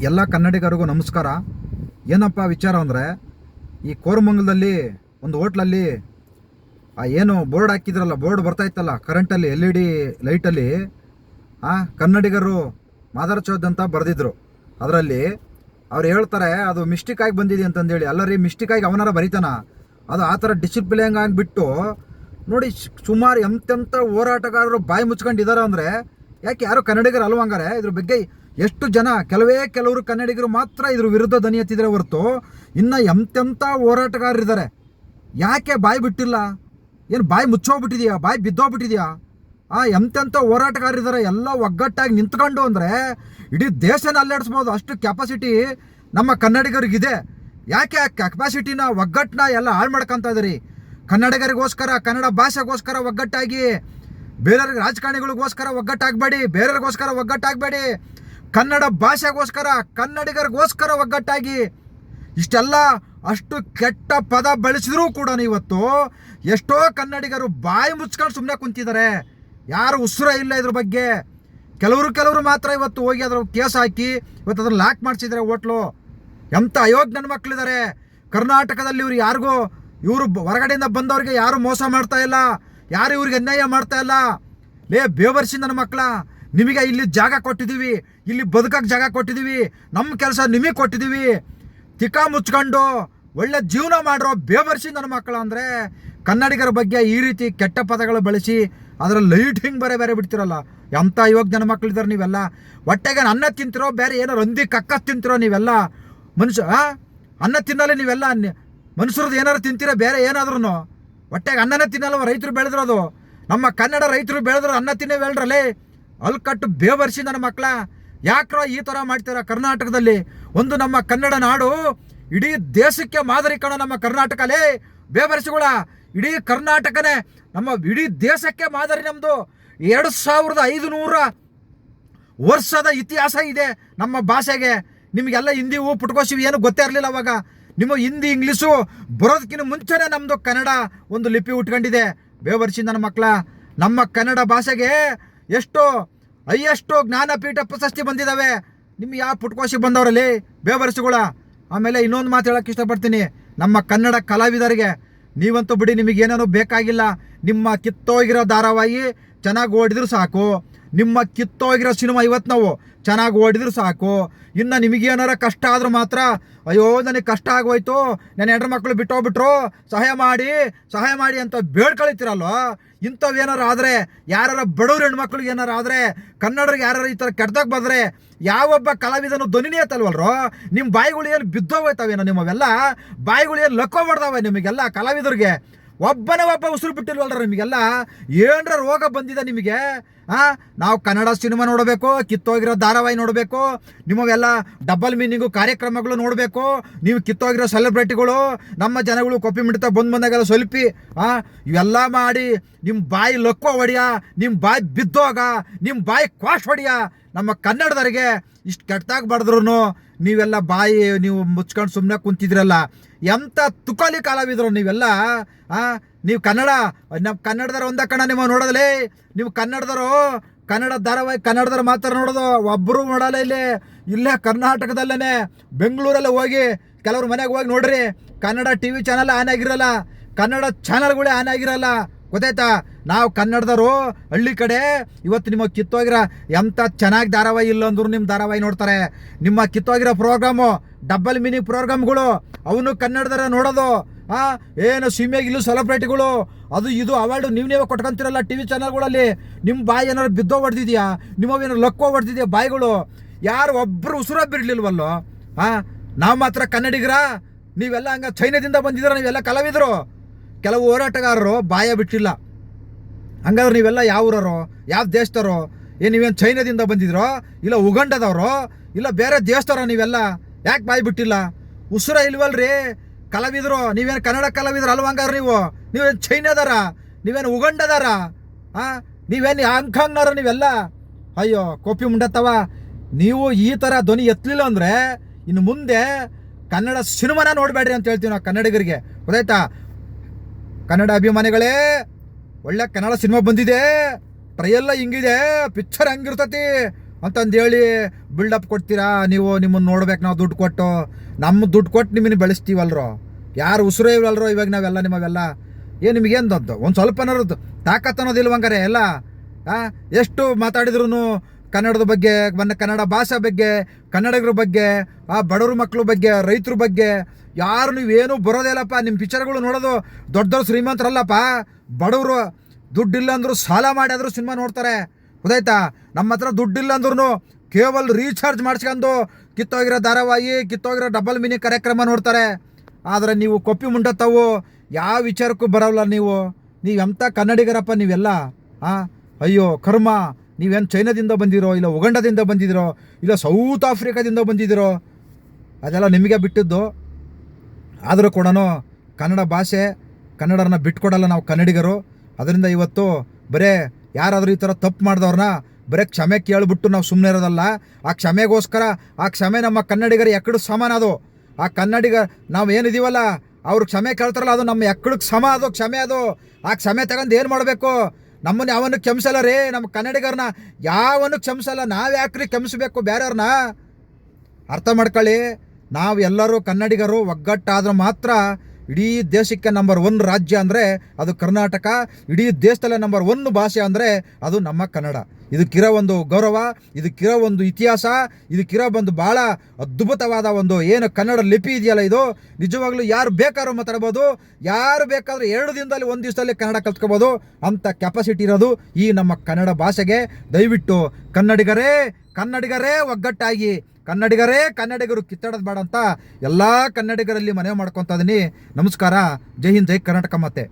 ಎಲ್ಲ ಕನ್ನಡಿಗರಿಗೂ ನಮಸ್ಕಾರ. ಏನಪ್ಪ ವಿಚಾರ ಅಂದರೆ, ಈ ಕೋರಮಂಗಲದಲ್ಲಿ, ಒಂದು ಹೋಟ್ಲಲ್ಲಿ, ಆ ಏನು ಬೋರ್ಡ್ ಹಾಕಿದ್ರಲ್ಲ, ಬೋರ್ಡ್ ಬರ್ತಾ ಇತ್ತಲ್ಲ, ಕರೆಂಟಲ್ಲಿ, ಎಲ್ ಇ ಡಿ ಲೈಟಲ್ಲಿ, ಆ, ಕನ್ನಡಿಗರು ಮಾದರಚೋದ್ ಅಂತ ಬರೆದಿದ್ರು. ಅದರಲ್ಲಿ ಅವ್ರು ಹೇಳ್ತಾರೆ, ಅದು ಮಿಸ್ಟೇಕ್ ಆಗಿ ಬಂದಿದೆ ಅಂತಂದೇಳಿ. ಅಲ್ಲ ರೀ ಮಿಸ್ಟೇಕ್ ಆಗಿ ಅವನಾರ ಬರೀತಾನ. ಅದು ಆ ಥರ ಡಿಸಿಪ್ಲಿನ್ ಆಗಿಬಿಟ್ಟು ನೋಡಿ ಸುಮಾರು ಎಂತೆಂಥ ಹೋರಾಟಗಾರರು ಬಾಯಿ ಮುಚ್ಕೊಂಡಿದ್ದಾರೆ ಅಂದರೆ, ಯಾಕೆ ಯಾರು ಕನ್ನಡಿಗರು ಅಲ್ವಂಗಾರೆ ಇದ್ರ ಬಗ್ಗೆ ಎಷ್ಟು ಜನ, ಕೆಲವೇ ಕೆಲವರು ಕನ್ನಡಿಗರು ಮಾತ್ರ ಇದ್ರ ವಿರುದ್ಧ ದನಿ ಎತ್ತಿದ್ರೆ ಹೊರತು ಇನ್ನು ಎಂತೆಂಥ ಹೋರಾಟಗಾರರಿದ್ದಾರೆ ಯಾಕೆ ಬಾಯಿ ಬಿಟ್ಟಿಲ್ಲ? ಏನು ಬಾಯಿ ಮುಚ್ಚೋಗ್ಬಿಟ್ಟಿದ್ಯಾ? ಬಾಯಿ ಬಿದ್ದೋಗ್ಬಿಟ್ಟಿದೆಯಾ? ಆ ಎಂತೆಂಥ ಹೋರಾಟಗಾರರಿದ್ದಾರೆ ಎಲ್ಲ ಒಗ್ಗಟ್ಟಾಗಿ ನಿಂತ್ಕೊಂಡು ಅಂದರೆ ಇಡೀ ದೇಶನ ಅಲ್ಲಾಡಿಸ್ಬೋದು. ಅಷ್ಟು ಕೆಪಾಸಿಟಿ ನಮ್ಮ ಕನ್ನಡಿಗರಿಗಿದೆ. ಯಾಕೆ ಆ ಕೆಪಾಸಿಟಿನ ಒಗ್ಗಟ್ಟನ್ನ ಎಲ್ಲ ಹಾಳು ಮಾಡ್ಕೊಂತ ಇದ್ದೀರಿ? ಕನ್ನಡಿಗರಿಗೋಸ್ಕರ, ಕನ್ನಡ ಭಾಷೆಗೋಸ್ಕರ ಒಗ್ಗಟ್ಟಾಗಿ, ಬೇರೆಯವ್ರಿಗೆ ರಾಜಕಾರಣಿಗಳಿಗೋಸ್ಕರ ಒಗ್ಗಟ್ಟಾಗಬೇಡಿ, ಬೇರೆಯವ್ರಿಗೋಸ್ಕರ ಒಗ್ಗಟ್ಟಾಗಬೇಡಿ. ಕನ್ನಡ ಭಾಷೆಗೋಸ್ಕರ, ಕನ್ನಡಿಗರಿಗೋಸ್ಕರ ಒಗ್ಗಟ್ಟಾಗಿ ಇಷ್ಟೆಲ್ಲ ಅಷ್ಟು ಕೆಟ್ಟ ಪದ ಬಳಸಿದ್ರೂ ಕೂಡ ಇವತ್ತು ಎಷ್ಟೋ ಕನ್ನಡಿಗರು ಬಾಯಿ ಮುಚ್ಕೊಂಡು ಸುಮ್ಮನೆ ಕುಂತಿದ್ದಾರೆ ಯಾರು ಉಸಿರ ಇಲ್ಲ ಇದ್ರ ಬಗ್ಗೆ. ಕೆಲವರು ಕೆಲವರು ಮಾತ್ರ ಇವತ್ತು ಹೋಗಿ ಅದ್ರ ಕೇಸ್ ಹಾಕಿ ಇವತ್ತು ಅದನ್ನು ಲಾಕ್ ಮಾಡಿಸಿದ್ದಾರೆ ಹೋಟ್ಲು. ಎಂಥ ಅಯೋಗ್ಯ ನನ್ನ ಮಕ್ಕಳಿದ್ದಾರೆ ಕರ್ನಾಟಕದಲ್ಲಿ ಇವ್ರು ಯಾರಿಗೂ, ಇವರು ಹೊರಗಡೆಯಿಂದ ಬಂದವ್ರಿಗೆ ಯಾರು ಮೋಸ ಮಾಡ್ತಾ ಇಲ್ಲ. ಯಾರು ಇವ್ರಿಗೆ ಅನ್ಯಾಯ ಮಾಡ್ತಾ ಇಲ್ಲ. ಲೇ ಬೇವರ್ಸಿ ನನ್ನ ಮಕ್ಕಳ, ನಿಮಗೆ ಇಲ್ಲಿ ಜಾಗ ಕೊಟ್ಟಿದ್ದೀವಿ. ಇಲ್ಲಿ ಬದುಕಕ್ಕೆ ಜಾಗ ಕೊಟ್ಟಿದ್ದೀವಿ ನಮ್ಮ ಕೆಲಸ ನಿಮಗೆ ಕೊಟ್ಟಿದ್ದೀವಿ ತಿಕ್ಕ ಮುಚ್ಕೊಂಡು ಒಳ್ಳೆ ಜೀವನ ಮಾಡಿರೋ ಬೇವರ್ಸಿ ನನ್ನ ಮಕ್ಕಳು ಅಂದರೆ ಕನ್ನಡಿಗರ ಬಗ್ಗೆ ಈ ರೀತಿ ಕೆಟ್ಟ ಪದಗಳು ಬಳಸಿ ಅದರ ಲೈಟ್ ಹಿಂಗೆ ಬೇರೆ ಬೇರೆ ಬಿಡ್ತಿರಲ್ಲ. ಎಂಥ ಯುವಕ ಜನ ಮಕ್ಕಳಿದ್ದಾರೆ ನೀವೆಲ್ಲ? ಹೊಟ್ಟೆಗೆ ಅನ್ನ ತಿಂತಿರೋ, ಬೇರೆ ಏನೋ ರಂದಿ ಕಕ್ಕ ತಿಂತಿರೋ ನೀವೆಲ್ಲ? ಮನುಷ್ಯ? ಅನ್ನ ತಿನ್ನಲ್ಲ ನೀವೆಲ್ಲ? ಮನುಷ್ಯರದ್ದು ಏನಾರು ತಿಂತೀರ, ಬೇರೆ ಏನಾದ್ರೂ ಹೊಟ್ಟೆಗೆ ಅನ್ನನೇ ತಿನ್ನಲ್ವ ರೈತರು ಬೆಳೆದಿರೋದು. ನಮ್ಮ ಕನ್ನಡ ರೈತರು ಬೆಳೆದ್ರು ಅನ್ನ ತಿನ್ನೇ ಹೇಳ್ರಲ್ಲೇ ಅಲ್ಲಿ ಕಟ್ಟು ಬೇವರ್ಸಿ ನನ್ನ ಮಕ್ಕಳ ಯಾಕ್ರೋ ಈ ಥರ ಮಾಡ್ತೀರಾ? ಕರ್ನಾಟಕದಲ್ಲಿ ಒಂದು ನಮ್ಮ ಕನ್ನಡ ನಾಡು ಇಡೀ ದೇಶಕ್ಕೆ ಮಾದರಿ ಕಣ ನಮ್ಮ ಕರ್ನಾಟಕಲೇ. ಬೇವರ್ಸಿಗಳ ಇಡೀ ಕರ್ನಾಟಕನೇ ನಮ್ಮ ಇಡೀ ದೇಶಕ್ಕೆ ಮಾದರಿ ನಮ್ಮದು ಎರಡು ಸಾವಿರದ ಐದು ನೂರ ವರ್ಷದ ಇತಿಹಾಸ ಇದೆ ನಮ್ಮ ಭಾಷೆಗೆ. ನಿಮಗೆಲ್ಲ ಹಿಂದಿ ಹೂ ಪುಟ್ಕೋಸಿವಿ ಏನು ಗೊತ್ತೇ ಇರಲಿಲ್ಲ ಅವಾಗ. ನಿಮ್ಮ ಹಿಂದಿ ಇಂಗ್ಲೀಷು ಬರೋದಕ್ಕಿಂತ ಮುಂಚೆನೇ ನಮ್ಮದು ಕನ್ನಡ ಒಂದು ಲಿಪಿ ಉಟ್ಕೊಂಡಿದೆ. ಬೇವರ್ಸಿ ನನ್ನ ಮಕ್ಕಳ, ನಮ್ಮ ಕನ್ನಡ ಭಾಷೆಗೆ ಎಷ್ಟು ಹೈಯೆಸ್ಟು ಜ್ಞಾನಪೀಠ ಪ್ರಶಸ್ತಿ ಬಂದಿದ್ದಾವೆ ನಿಮ್ಗೆ ಯಾವ ಪುಟ್ಕೋಶಿ ಬಂದವರಲ್ಲಿ? ಬೇವರ್ಸಿಗಳ. ಆಮೇಲೆ ಇನ್ನೊಂದು ಮಾತು ಹೇಳಕ್ಕೆ ಇಷ್ಟಪಡ್ತೀನಿ. ನಮ್ಮ ಕನ್ನಡ ಕಲಾವಿದರಿಗೆ. ನೀವಂತೂ ಬಿಡಿ, ನಿಮಗೆ ಏನೇನೋ ಬೇಕಾಗಿಲ್ಲ. ನಿಮ್ಮ ಕಿತ್ತೋಗಿರೋ ಧಾರಾವಾಹಿ ಚೆನ್ನಾಗಿ ಓಡಿದ್ರು ಸಾಕು. ನಿಮ್ಮ ಕಿತ್ತೋಗಿರೋ ಸಿನಿಮಾ ಇವತ್ತು ನಾವು ಚೆನ್ನಾಗಿ ಓಡಿದ್ರು ಸಾಕು. ಇನ್ನು ನಿಮಗೇನಾರ ಕಷ್ಟ ಆದರೂ ಮಾತ್ರ, ಅಯ್ಯೋ, ನನಗೆ ಕಷ್ಟ ಆಗೋಯ್ತು. ನನ್ನ ಹೆಂಡ್ರ ಮಕ್ಕಳು ಬಿಟ್ಟೋಗ್ಬಿಟ್ರು. ಸಹಾಯ ಮಾಡಿ ಸಹಾಯ ಮಾಡಿ ಅಂತ ಬೇಡ್ಕೊಳಿತೀರಲ್ವ? ಇಂಥವು ಏನಾರು ಆದರೆ ಯಾರ ಬಡವ್ರ ಹೆಣ್ಮಕ್ಳಿಗೆ ಏನಾರು ಆದರೆ, ಕನ್ನಡರಿಗೆ ಯಾರು ಈ ಥರ ಕೆಟ್ಟದಾಗ ಬಂದರೆ, ಯಾವೊಬ್ಬ ಕಲಾವಿದನು ಧ್ವನಿನೇ ಎತ್ತಲ್ವಲ್ರೋ? ನಿಮ್ಮ ಬಾಯಿಗಳು ಏನು ಬಿದ್ದೋಗೋಯ್ತವೇನೋ ನಿಮ್ಮವೆಲ್ಲ? ಬಾಯಿಗಳು ಏನು ಲಕ್ಕೋಬಾರ್ದವೆ ನಿಮಗೆಲ್ಲ ಕಲಾವಿದರಿಗೆ? ಒಬ್ಬನೇ ಒಬ್ಬ ಉಸಿರು ಬಿಟ್ಟಿಲ್ವಲ್ರ ನಿಮಗೆಲ್ಲ? ಏನರ ರೋಗ ಬಂದಿದೆ ನಿಮಗೆ? ಆ ನಾವು ಕನ್ನಡ ಸಿನಿಮಾ ನೋಡಬೇಕು, ಕಿತ್ತೋಗಿರೋ ಧಾರಾವಾಹಿ ನೋಡಬೇಕು, ನಿಮಗೆಲ್ಲ ಡಬಲ್ ಮೀನಿಂಗು ಕಾರ್ಯಕ್ರಮಗಳು ನೋಡಬೇಕು, ನೀವು ಕಿತ್ತೋಗಿರೋ ಸೆಲೆಬ್ರಿಟಿಗಳು ನಮ್ಮ ಜನಗಳು ಕೊಪ್ಪಿ ಮಿಡ್ತಾ ಬಂದು ಬಂದಾಗೆಲ್ಲ ಸ್ವಲ್ಪಿ ಹಾಂ, ಇವೆಲ್ಲ ಮಾಡಿ ನಿಮ್ಮ ಬಾಯಿ ಲೊಕ್ಕೋ ಹೊಡಿಯ ನಿಮ್ಮ ಬಾಯಿ ಬಿದ್ದೋಗ ನಿಮ್ಮ ಬಾಯಿ ಕ್ವಾಶ್ ಹೊಡಿಯ, ನಮ್ಮ ಕನ್ನಡದವರಿಗೆ ಇಷ್ಟು ಕೆಟ್ಟದಾಗಿ ಬಡಿದ್ರು ನೀವೆಲ್ಲ ಬಾಯಿ ನೀವು ಮುಚ್ಕೊಂಡು ಸುಮ್ಮನೆ ಕುಂತಿದ್ರಲ್ಲ ಎಂಥ ತುಕಾಲಿ ಕಾಲವಿದ್ರು ನೀವೆಲ್ಲ ನೀವು ಕನ್ನಡ ನಮ್ಮ ಕನ್ನಡದರ ಒಂದ ಕಣ ನಿಮ್ಮ ನೋಡೋದಲೇ ನೀವು ಕನ್ನಡದರು ಕನ್ನಡ ಧಾರಾವಾಹಿ, ಕನ್ನಡದವ್ರು ಮಾತ್ರ ನೋಡೋದು ಒಬ್ಬರು ನೋಡಲ್ಲ ಇಲ್ಲಿ. ಇಲ್ಲೇ ಕರ್ನಾಟಕದಲ್ಲೇ ಬೆಂಗಳೂರಲ್ಲಿ ಹೋಗಿ ಕೆಲವರು ಮನೆಗೆ ಹೋಗಿ ನೋಡ್ರಿ. Kannada T V channel on ಆಗಿರಲ್ಲ, ಕನ್ನಡ ಚಾನಲ್ಗಳೇ ಆನ್ ಆಗಿರಲ್ಲ. ಗೊತ್ತಾಯ್ತಾ? ನಾವು ಕನ್ನಡದವರು, ಹಳ್ಳಿ ಕಡೆ, ಇವತ್ತು ನಿಮ್ಮ ಕಿತ್ತೋಗಿರೋ ಎಂಥ ಚೆನ್ನಾಗಿ ಧಾರಾವಾಹಿ ಇಲ್ಲ ಅಂದ್ರೂ ನಿಮ್ಮ ಧಾರಾವಾಹಿ ನೋಡ್ತಾರೆ. ನಿಮ್ಮ ಕಿತ್ತೋಗಿರೋ ಪ್ರೋಗ್ರಾಮು ಡಬ್ಬಲ್ ಮಿನಿ ಪ್ರೋಗ್ರಾಮ್ಗಳು ಅವನು ಕನ್ನಡದರ ನೋಡೋದು. ಆ, ಏನು ಸಿಮ್ಯಾಗ ಇಲ್ಲೂ ಸೆಲೆಬ್ರಿಟಿಗಳು? ಅದು ಇದು ಅವಾರ್ಡು ನೀವು ನೀವೇ ಕೊಟ್ಕೊಂತಿರಲ್ಲ ಟಿ ವಿ ಚಾನಲ್ಗಳಲ್ಲಿ? ನಿಮ್ಮ ಬಾಯಿ ಏನಾರು ಬಿದ್ದೋ ಹೊಡೆದಿದ್ಯಾ? ನಿಮ್ಮವೇನಾರು ಲಕ್ಕೋ ಹೊಡೆದಿದ್ಯಾ ಬಾಯಿಗಳು? ಯಾರು ಒಬ್ಬರು ಉಸಿರ ಬಿಡಲಿಲ್ವಲ್ಲೋ ಹಾಂ ನಾವು ಮಾತ್ರ ಕನ್ನಡಿಗರ? ನೀವೆಲ್ಲ ಹಂಗೆ ಚೈನಾದಿಂದ ಬಂದಿದ್ದೀರ? ನೀವೆಲ್ಲ ಕಲಾವಿದರು? ಕೆಲವು ಹೋರಾಟಗಾರರು ಬಾಯ ಬಿಟ್ಟಿಲ್ಲ. ಹಂಗಾದ್ರೆ ನೀವೆಲ್ಲ ಯಾವ ಊರವರು? ಯಾವ ದೇಶದವರು? ಏನು ನೀವೇನು ಚೈನಾದಿಂದ ಬಂದಿದ್ರೋ? ಇಲ್ಲ ಉಗಂಡದವರು? ಇಲ್ಲ ಬೇರೆ ದೇಶದವರ ನೀವೆಲ್ಲ? ಯಾಕೆ ಬಾಯಿ ಬಿಟ್ಟಿಲ್ಲ? ಉಸಿರ ಇಲ್ವಲ್ರಿ? ಕಲಾವಿದರು, ನೀವೇನು ಕನ್ನಡ ಕಲಾವಿದ್ರು ಅಲ್ವ ಹಂಗಾರ ನೀವು? ನೀವೇನು ಚೈನಾದಾರ? ನೀವೇನು ಉಗಂಡದಾರ? ಹಾಂ ನೀವೇನು ಹಾಂಗ್ಕಾಂಗ್ನಾರ ನೀವೆಲ್ಲ? ಅಯ್ಯೋ, ಕೋಪಿ ಮುಂಡತ್ತವ. ನೀವು ಈ ಥರ ಧ್ವನಿ ಎತ್ತಲಿಲ್ಲ ಅಂದರೆ ಇನ್ನು ಮುಂದೆ ಕನ್ನಡ ಸಿನಿಮಾನ ನೋಡಬೇಡ್ರಿ ಅಂತ ಹೇಳ್ತೀವಿ ನಾವು ಕನ್ನಡಿಗರಿಗೆ. ಗೊತ್ತಾಯ್ತಾ? ಕನ್ನಡ ಅಭಿಮಾನಿಗಳೇ, ಒಳ್ಳೆ ಕನ್ನಡ ಸಿನಿಮಾ ಬಂದಿದೆ. ಟ್ರೈಯೆಲ್ಲ ಹಿಂಗಿದೆ. ಪಿಕ್ಚರ್ ಹಂಗಿರ್ತತಿ ಅಂತಂದೇಳಿ ಬಿಲ್ಡಪ್ ಕೊಡ್ತೀರಾ? ನೀವು ನಿಮ್ಮನ್ನು ನೋಡ್ಬೇಕು, ನಾವು ದುಡ್ಡು ಕೊಟ್ಟು. ನಮ್ಮ ದುಡ್ಡು ಕೊಟ್ಟು ನಿಮ್ಮನ್ನು ಬೆಳೆಸ್ತೀವಲ್ರೋ? ಯಾರು ಉಸಿರೇ ಇಲ್ವಲ್ರೋ ಇವಾಗ ನಾವೆಲ್ಲ ನಿಮಗೆಲ್ಲ? ಏನು ನಿಮಗೇನು ದೊಡ್ಡ ಒಂದು ಸ್ವಲ್ಪ ಅನ್ನೋದು ತಾಕತ್ ಅನ್ನೋದಿಲ್ವಂಗಾರೆ ಎಲ್ಲ ಎಷ್ಟು ಮಾತಾಡಿದ್ರು ಕನ್ನಡದ ಬಗ್ಗೆ, ಮನ್ನ ಕನ್ನಡ ಭಾಷೆ ಬಗ್ಗೆ, ಕನ್ನಡಿಗರ ಬಗ್ಗೆ, ಆ, ಬಡವ್ರ ಮಕ್ಕಳ ಬಗ್ಗೆ, ರೈತರ ಬಗ್ಗೆ, ಯಾರು ನೀವೇನು ಬರೋದಿಲ್ಲಪ್ಪ ನಿಮ್ಮ ಪಿಕ್ಚರ್ಗಳು ನೋಡೋದು ದೊಡ್ಡ ದೊಡ್ಡ ಶ್ರೀಮಂತರಲ್ಲಪ್ಪ. ಬಡವರು ದುಡ್ಡಿಲ್ಲ ಅಂದ್ರು ಸಾಲ ಮಾಡಿ ಆದರೂ ಸಿನಿಮಾ ನೋಡ್ತಾರೆ. ಗೊತ್ತಾಯ್ತಾ? ನಮ್ಮ ಹತ್ರ ದುಡ್ಡಿಲ್ಲ ಅಂದ್ರೂ ಕೇವಲ್ ರೀಚಾರ್ಜ್ ಮಾಡಿಸ್ಕೊಂಡು ಕಿತ್ತೋಗಿರೋ ಧಾರಾವಾಹಿ, ಕಿತ್ತೋಗಿರೋ ಡಬಲ್ ಮಿನಿ ಕಾರ್ಯಕ್ರಮ ನೋಡ್ತಾರೆ. ಆದರೆ ನೀವು ಕೊಪ್ಪಿ ಮುಂಡತ್ತವು, ಯಾವ ವಿಚಾರಕ್ಕೂ ಬರೋಲ್ಲ ನೀವು. ನೀವು ಎಂಥ ಕನ್ನಡಿಗರಪ್ಪ ನೀವೆಲ್ಲ, ಆ? ಅಯ್ಯೋ, ಕರ್ಮ ನೀವೇನು ಚೈನಾದಿಂದ ಬಂದಿರೋ, ಇಲ್ಲ ಉಗಂಡದಿಂದ ಬಂದಿದ್ದೀರೋ ಇಲ್ಲ ಸೌತ್ ಆಫ್ರಿಕಾದಿಂದ ಬಂದಿದ್ದೀರೋ ಅದೆಲ್ಲ ನಿಮಗೆ ಬಿಟ್ಟಿದ್ದು. ಆದರೂ ಕೂಡ ಕನ್ನಡ ಭಾಷೆ ಕನ್ನಡನ ಬಿಟ್ಕೊಡಲ್ಲ ನಾವು ಕನ್ನಡಿಗರು. ಅದರಿಂದ ಇವತ್ತು ಬರೇ ಯಾರಾದರೂ ಈ ಥರ ತಪ್ಪು ಮಾಡಿದವ್ರನ್ನ ಬರೀ ಕ್ಷಮೆ ಕೇಳಿಬಿಟ್ಟು ನಾವು ಸುಮ್ಮನೆ ಇರೋದಲ್ಲ ಆ ಕ್ಷಮೆಗೋಸ್ಕರ, ಆ ಕ್ಷಮೆ ನಮ್ಮ ಕನ್ನಡಿಗರ ಎಕ್ಕಡು ಸಮಾನ ಅದು. ಆ ಕನ್ನಡಿಗ ನಾವು ಏನಿದೀವಲ್ಲ, ಅವ್ರು ಕ್ಷಮೆ ಕೇಳ್ತಾರಲ್ಲ, ಅದು ನಮ್ಮ ಎಕ್ಕಡಕ್ಕೆ ಸಮ ಅದು, ಕ್ಷಮೆ ಅದು. ಆ ಕ್ಷಮೆ ತಗೊಂಡು ಏನು ಮಾಡಬೇಕು? ನಮ್ಮನ್ನು ಯಾವನು ಕ್ಷಮಿಸಲ್ಲ ರೀ, ನಮ್ಮ ಕನ್ನಡಿಗರನ್ನ ಯಾವನು ಕ್ಷಮಿಸಲ್ಲ, ನಾವು ಯಾಕ್ರಿ ಕ್ಷಮಿಸ್ಬೇಕು ಬೇರೆಯವ್ರನ್ನ ಅರ್ಥ ಮಾಡ್ಕೊಳ್ಳಿ ನಾವು ಎಲ್ಲರೂ ಕನ್ನಡಿಗರು ಒಗ್ಗಟ್ಟಾದ್ರೆ ಮಾತ್ರ ಇಡೀ ದೇಶಕ್ಕೆ ನಂಬರ್ ಒನ್ ರಾಜ್ಯ ಅಂದರೆ ಅದು ಕರ್ನಾಟಕ, ಇಡೀ ದೇಶದಲ್ಲೇ ನಂಬರ್ ಒನ್ ಭಾಷೆ ಅಂದರೆ ಅದು ನಮ್ಮ ಕನ್ನಡ. ಇದಕ್ಕಿರೋ ಒಂದು ಗೌರವ, ಇದಕ್ಕಿರೋ ಒಂದು ಇತಿಹಾಸ, ಇದಕ್ಕಿರೋ ಒಂದು ಭಾಳ ಅದ್ಭುತವಾದ ಒಂದು ಏನು ಕನ್ನಡ ಲಿಪಿ ಇದೆಯಲ್ಲ ಇದು? ನಿಜವಾಗ್ಲೂ ಯಾರು ಬೇಕಾದ್ರೂ ಮಾತಾಡ್ಬೋದು, ಯಾರು ಬೇಕಾದ್ರೂ ಎರಡು ದಿನದಲ್ಲಿ, ಒಂದು ದಿವಸದಲ್ಲಿ ಕನ್ನಡ ಕಲ್ತ್ಕೋಬೋದು ಅಂಥ ಕೆಪಾಸಿಟಿ ಇರೋದು ಈ ನಮ್ಮ ಕನ್ನಡ ಭಾಷೆಗೆ. ದಯವಿಟ್ಟು ಕನ್ನಡಿಗರೇ ಕನ್ನಡಿಗರೇ ಒಗ್ಗಟ್ಟಾಗಿ ಕನ್ನಡಿಗರೇ ಕನ್ನಡಿಗರು ಕಿತ್ತಾಡೋದು ಬೇಡ ಅಂತ ಎಲ್ಲ ಕನ್ನಡಿಗರಲ್ಲಿ ಮನವಿ ಮಾಡ್ಕೊತಾ ಇದ್ದೀನಿ ನಮಸ್ಕಾರ. ಜೈ ಹಿಂದ್, ಜೈ ಕರ್ನಾಟಕ ಮತ್ತೆ